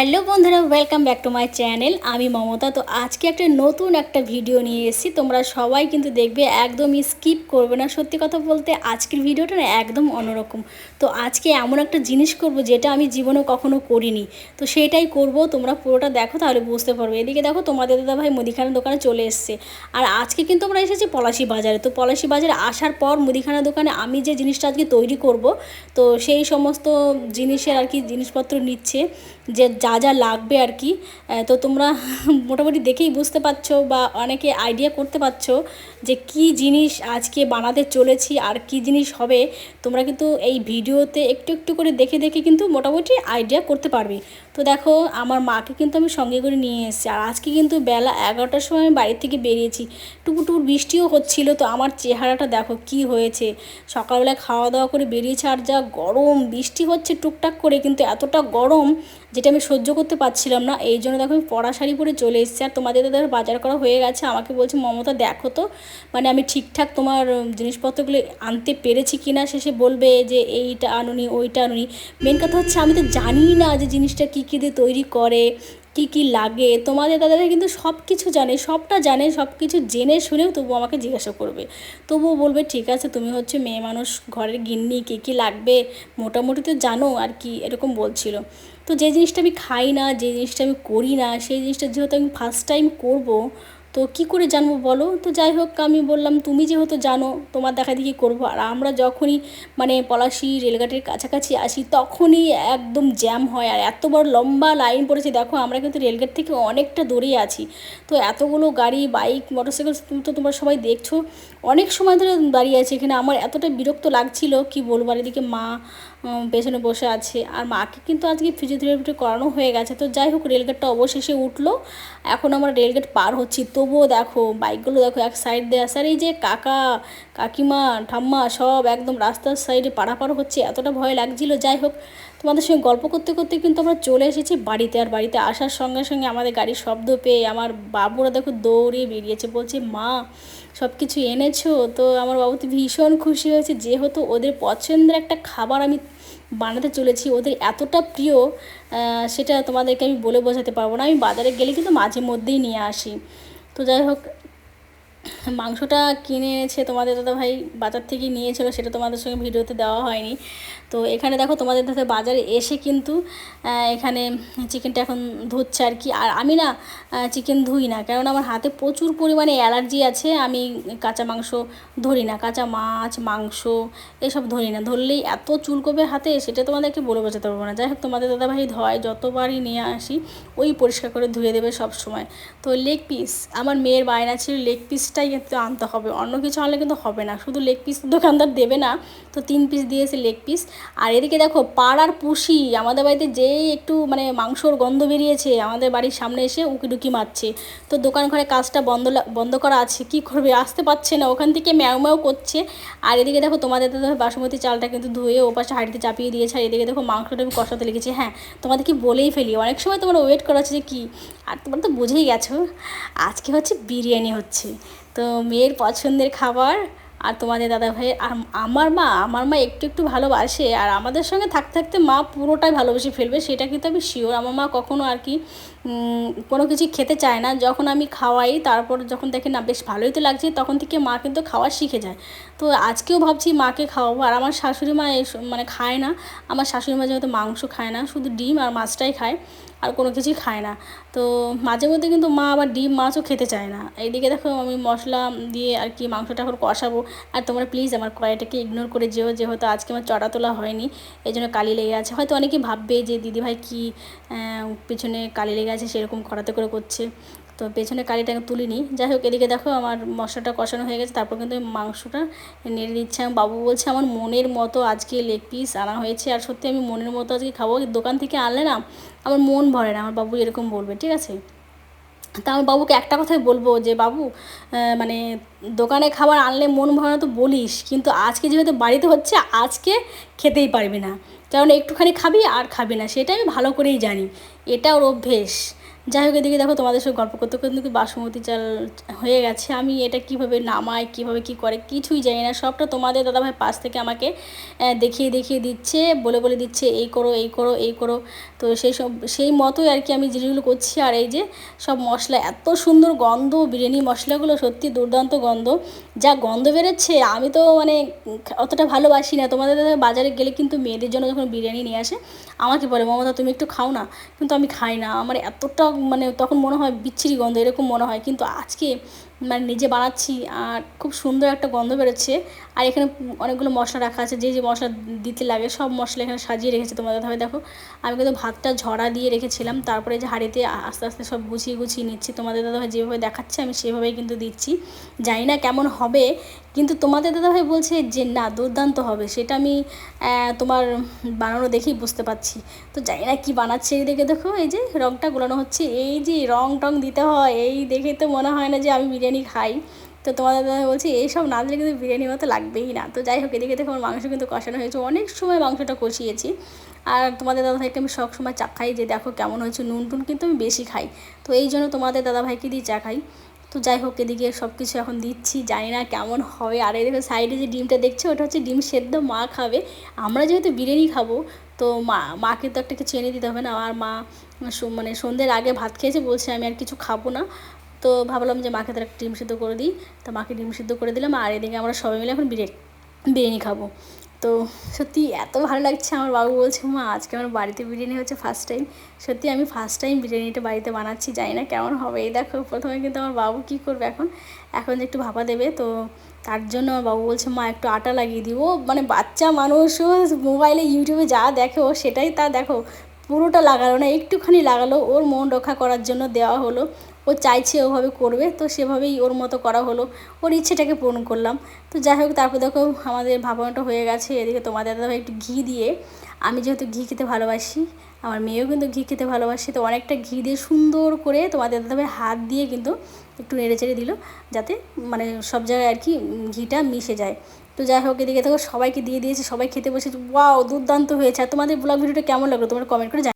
Hello বন্ধুরা welcome back to my channel আমি মমতা, তো আজকে একটা নতুন একটা ভিডিও নিয়ে এসেছি। তোমরা সবাই কিন্তু দেখবে, একদমই স্কিপ করবে না। সত্যি কথা বলতে, আজকের ভিডিওটা না একদম অন্যরকম। তো আজকে এমন একটা জিনিস করব, যেটা আমি জীবনে কখনো করিনি। তো সেটাই করব, তোমরা পুরোটা দেখো, তাহলে বুঝতে পারবে। এদিকে দেখো, তোমাদের দাদা ভাই মুদিখানা দোকানে চলে এসছে। আর আজকে কিন্তু আমরা এসেছি পলাশি বাজারে। তো পলাশি বাজারে আসার পর মুদিখানা দোকানে আমি যে জিনিসটা আজকে তৈরি করব, তো সেই সমস্ত জিনিসের আর কি জিনিসপত্র নিচ্ছে, যে যা যা লাগবে আর কি। তো তোমরা মোটামুটি দেখেই বুঝতে পারছ বা অনেকে আইডিয়া করতে পারছ যে কি জিনিস আজকে বানাতে চলেছি আর কি জিনিস হবে। তোমরা কিন্তু এই ভিডিওতে একটু একটু করে দেখে দেখে কিন্তু মোটামুটি আইডিয়া করতে পারবে। তো দেখো, আমার মাকে কিন্তু আমি সঙ্গে করে নিয়ে এসেছি। আর আজকে কিন্তু বেলা এগারোটার সময় আমি বাড়ি থেকে বেরিয়েছি। টুকুটুর বৃষ্টিও হচ্ছিল, তো আমার চেহারাটা দেখো কি হয়েছে। সকালবেলা খাওয়া দাওয়া করে বেরিয়েছে, আর যা গরম, বৃষ্টি হচ্ছে টুকটাক করে, কিন্তু এতটা গরম যেটা আমি সহ্য করতে পারছিলাম না। এই জন্য দেখো আমি পড়া শাড়ি পরে চলে এসেছি আর তোমাদের দাদার বাজার করা হয়ে গেছে। আমাকে বলছে, মমতা, দেখো তো মানে আমি ঠিকঠাক তোমার জিনিসপত্রগুলো আনতে পেরেছি কি না শেষে বলবে যে, এইটা আনুনি, ওইটা আনুনি। মেন কথা হচ্ছে, আমি তো জানি না যে জিনিসটা কী কী দিয়ে তৈরি করে। কি কি লাগে, তোমাদের দাদারা কিন্তু সব কিছু জানে, সবটা জানে সব কিছু জেনে শুনেও তবু আমাকে জিজ্ঞাসা করবে। তবুও বলবে, ঠিক আছে, তুমি হচ্ছে মেয়ে মানুষ, ঘরের গিন্নি, কী কী লাগবে? মোটামুটি তো জানো আর কি, এরকম বলছিল। তো যে জিনিসটা আমি খাই না, যে জিনিসটা আমি করি না, সেই জিনিসটা যেহেতু আমি ফার্স্ট টাইম করব তো কি করে জানব বলো? তো যাই হোক, আমি বললাম, তুমি যেহেতু জানো, তোমার দেখা দেখি করব। আর আমরা যখনই মানে পলাশি রেলগাটের কাছাকাছি আসি, তখনই একদম জ্যাম হয়। আর এত বড় লম্বা লাইন পড়েছে, দেখো, আমরা কিন্তু রেলগেট থেকে অনেকটা দূরেই আছি। তো এতগুলো গাড়ি, বাইক মোটরসাইকেল তো তোমরা সবাই দেখছ, অনেক সময় ধরে দাঁড়িয়ে আছে। এখানে আমার এতটা বিরক্ত লাগছিল, কি বলব? আর এদিকে মা পেছনে বসে আছে। আর মাকে কিন্তু আজকে ফিজিওথেরাপিটা করানো হয়ে গেছে। তো যাই হোক রেলগেটটা অবশেষে উঠল। এখন আমরা রেলগেট পার হচ্ছি। তবুও দেখো বাইকগুলো দেখো, এক সাইড দিয়ে আসে আর এই যে কাকা, কাকিমা, ঠাম্মা সব একদম রাস্তার সাইডে পারাপার হচ্ছে। এতটা ভয় লাগছিল। যাই হোক, তোমাদের সঙ্গে গল্প করতে করতে কিন্তু আমরা চলে এসেছি বাড়িতে। আর বাড়িতে আসার সঙ্গে সঙ্গে আমাদের গাড়ির শব্দ পেয়ে আমার বাবুরা দেখো দৌড়িয়ে বেরিয়েছে। বলছে, মা সব কিছু এনেছো? তো আমার বাবু তো ভীষণ খুশি হয়েছে। যেহেতু ওদের পছন্দের একটা খাবার আমি বানাতে চলেছি। ওদের এতটা প্রিয় সেটা তোমাদেরকে আমি বলে বোঝাতে পারব না। আমি বাজারে গেলে কিন্তু মাঝে মধ্যেই নিয়ে আসি। তো যাই হোক মাংসটা কিনে এনেছে তোমাদের দাদা ভাই বাজার থেকে নিয়েছিল, সেটা তোমাদের সঙ্গে ভিডিওতে দেওয়া হয়নি। তো এখানে দেখো তোমাদের দাদা বাজারে এসে কিন্তু এখানে চিকেনটা এখন ধুচ্ছে আর কি। আর আমি না চিকেন ধুই না কারণ আমার হাতে প্রচুর পরিমাণে অ্যালার্জি আছে, আমি কাঁচা মাংস ধরি না। কাঁচা মাছ, মাংস, এসব ধরি না। ধরলেই এত চুলকোবে হাতে, সেটা তোমাদেরকে বলে বোঝাতে পারব না। যাই হোক, তোমাদের দাদাভাই ধয় যতবারই নিয়ে আসি, ওই পরিষ্কার করে ধুয়ে দেবে সব সময় তো লেগ পিস আমার মেয়ের বায়না ছিল লেগ পিসটাই কিন্তু আনতে হবে, অন্য কিছু আনলে কিন্তু হবে না। শুধু লেগ পিস দোকানদার দেবে না, তো তিন পিস দিয়েছে লেগ পিস আর এদিকে দেখো, পাড়ার পুষি, আমাদের বাড়িতে যেই একটু মানে মাংসর গন্ধ বেরিয়েছে, আমাদের বাড়ির সামনে এসে উকি ডুকি মারছে। তো দোকান ঘরে কাজটা বন্ধ বন্ধ করা আছে, কি করবে? আসতে পারছে না, ওখান থেকে ম্যাও ম্যাও করছে। আর এদিকে দেখো, তোমাদের ভাই বাসমতি চালটা কিন্তু ধুয়ে ওপাশে হাঁড়িতে চাপিয়ে দিয়েছে, আর এদিকে দেখো, মাংসটা আমি কষাতে লেগেছি। হ্যাঁ তোমাদের কি বলেই ফেলি, অনেক সময় তোমরা ওয়েট করা হচ্ছে যে কী? আর তোমরা তো বুঝেই গেছো, আজকে হচ্ছে বিরিয়ানি হচ্ছে। তো মেয়ের পছন্দের খাবার আর তোমাদের দাদা ভাইয়ের আর আমার মা আমার মা একটু একটু ভালোবাসে আর আমাদের সঙ্গে থাকতে থাকতে মা পুরোটাই ভালোবেসে ফেলবে, সেটা কিন্তু আমি শিওর আমার মা কখনো আর কি কোনো কিছু খেতে চায় না। যখন আমি খাওয়াই, তারপর যখন দেখে, না, বেশ ভালোই তো লাগছে, তখন থেকে মা কিন্তু খাওয়া শিখে যায়। তো আজকেও ভাবছি মাকে খাওয়াবো আর আমার শাশুড়ি মা মানে খায় না। আমার শাশুড়ি মা যেহেতু মাংস খায় না, শুধু ডিম আর মাছটাই খায়। আর কোনো কিছুই খায় না। তো মাঝে মধ্যে কিন্তু মা আবার ডিম মাছও খেতে চায় না। এইদিকে দেখো আমি মশলা দিয়ে আর কি মাংসটা এখন কষাবো। আর তোমরা প্লিজ আমার কড়াইটাকে ইগনোর করে যেও, যেহেতু আজকে আমার চড়া তোলা হয়নি। এই জন্য কালি লেগে আছে। হয়তো অনেকেই ভাববে যে দিদিভাই কি পিছনে কালি লেগে আছে, সেরকম খড়াতে করে করছে। তো পেছনে কালিটাকে তুলিনি যাই হোক, এদিকে দেখো আমার মশলাটা কষানো হয়ে গেছে, তারপর কিন্তু মাংসটা নেড়ে দিচ্ছে। বাবু বলছে, আমার মনের মতো আজকে লেগ পিস আনা হয়েছে আর সত্যি আমি মনের মতো আজকে খাব। দোকান থেকে আনলে না আমার মন ভরে না। আমার বাবু এরকম বলবে, ঠিক আছে? তা আমার বাবুকে একটা কথাই বলব যে, বাবু মানে দোকানে খাবার আনলে মন ভরে না তো বলিস, কিন্তু আজকে যেহেতু বাড়িতে হচ্ছে, আজকে খেতেই পারবি না। কারণ একটুখানি খাবি আর খাবি না, সেটা আমি ভালো করেই জানি। এটা ওর অভ্যেস। যাই হোক, এদিকে দেখো তোমাদের সঙ্গে গল্প করতে করতে কিন্তু বাসমতি চাল হয়ে গেছে। আমি এটা কীভাবে নামাই, কীভাবে কি করে কিছুই জানি না। সবটা তোমাদের দাদাভাই পাশ থেকে আমাকে দেখিয়ে দেখিয়ে দিচ্ছে, বলে বলে দিচ্ছে, এই করো এই করো এই করো। তো সেই সব, সেই মতোই আর কি আমি জিনিসগুলো করছি। আর এই যে সব মশলা, এত সুন্দর গন্ধ, বিরিয়ানি মশলাগুলো, সত্যি দুর্দান্ত গন্ধ। যা গন্ধ বেরোচ্ছে, আমি তো মানে অতটা ভালোবাসি না। তোমাদের দাদা বাজারে গেলে কিন্তু মেয়েদের জন্য যখন বিরিয়ানি নিয়ে আসে, আমাকে বলে, মমতা, তুমি একটু খাও না। কিন্তু আমি খাই না। আমার এতটা মানে তখন মনে হয় বিচ্ছিরি গন্ধ এরকম মনে হয়। কিন্তু আজকে মানে নিজে বানাচ্ছি আর খুব সুন্দর একটা গন্ধ বেরোচ্ছে। আর এখানে অনেকগুলো মশলা রাখা আছে, যে যে মশলা দিতে লাগে সব মশলা এখানে সাজিয়ে রেখেছে তোমাদের দাদাভাই দেখো, আমি কিন্তু ভাতটা ঝরা দিয়ে রেখেছিলাম, তারপরে যে হাঁড়িতে আস্তে আস্তে সব গুছিয়ে গুছিয়ে নিচ্ছি। তোমাদের দাদাভাই যেভাবে দেখাচ্ছে আমি সেভাবেই কিন্তু দিচ্ছি। জানি না কেমন হবে, কিন্তু তোমাদের দাদাভাই বলছে যে না, দুর্দান্ত হবে। সেটা আমি তোমার বানানো দেখেই বুঝতে পারছি। তো জানি না কী বানাচ্ছে এই দেখে দেখো এই যে রঙটা গোলানো হচ্ছে। এই যে রং টং দিতে হয়, এই দেখে তো মনে হয় না যে আমি বিরিয়ানি খাই। তো তোমাদের দাদা বলছি, এইসব না দিলে কিন্তু বিরিয়ানি মতো লাগবেই না। তো যাই হোক, এদিকে দেখো আমার মাংস কিন্তু কষানো হয়েছে। অনেক সময় মাংসটা কষিয়েছি। আর তোমাদের দাদাভাইকে আমি সবসময় চা খাই যে, দেখো কেমন হয়েছে নুন, টুন কিন্তু আমি বেশি খাই। তো এই জন্য তোমাদের দাদাভাইকে দিয়ে চা খাই। তো যাই হোক, এদিকে সব কিছু এখন দিচ্ছি, জানি না কেমন হবে। আর এদিকে সাইডে যে ডিমটা দেখছ, ওটা হচ্ছে ডিম সেদ্ধ, মা খাবে। আমরা যেহেতু বিরিয়ানি খাব, তো মা, মাকে তো একটা কিছু এনে দিতে হবে না। আর মা মানে সন্ধ্যের আগে ভাত খেয়েছে, বলছে আমি আর কিছু খাব না। তো ভাবলাম যে মাকে তার একটা ডিম সিদ্ধ করে দিই। তো মাকে ডিম সিদ্ধ করে দিলাম আর এদিকে আমরা সবাই মিলে এখন বিরিয়ানি বিরিয়ানি খাব। তো সত্যি এত ভালো লাগছে আমার বাবু বলছে, মা, আজকে আমার বাড়িতে বিরিয়ানি হচ্ছে ফার্স্ট টাইম সত্যি আমি ফার্স্ট টাইম বিরিয়ানিটা বাড়িতে বানাচ্ছি, জানি না কেমন হবে। এই দেখো, প্রথমে কিন্তু আমার বাবু কী করবে এখন? এখন যে একটু ভাপা দেবে, তো তার জন্য আমার বাবু বলছে, মা, একটু আটা লাগিয়ে দিব। মানে বাচ্চা মানুষও মোবাইলে ইউটিউবে যা দেখে সেটাই তা দেখো। পুরোটা লাগালো না, একটুখানি লাগালো, ওর মন রক্ষা করার জন্য দেওয়া হলো। ও চাইছে ওভাবে করবে, তো সেভাবেই ওর মতো করা হলো। ওর ইচ্ছেটাকে পূরণ করলাম। তো যাই হোক, তারপর দেখো আমাদের ভাপানোটা হয়ে গেছে। এদিকে তোমাদের দাদা একটু ঘি দিয়ে, আমি যেহেতু ঘি খেতে ভালোবাসি, আমার মেয়েও কিন্তু ঘি খেতে ভালোবাসে, তো অনেকটা ঘি দিয়ে সুন্দর করে তোমাদের দাদাভাই হাত দিয়ে কিন্তু একটু নেড়ে চেড়ে দিল, যাতে মানে সব জায়গায় আর কি ঘিটা মিশে যায়। তো যাই হোক, এদিকে দেখো সবাইকে দিয়ে দিয়েছে, সবাই খেতে বসেছে ওয়াও দুর্দান্ত হয়েছে আর তোমাদের ব্লগ ভিডিওটা কেমন লাগল তোমরা কমেন্ট করে।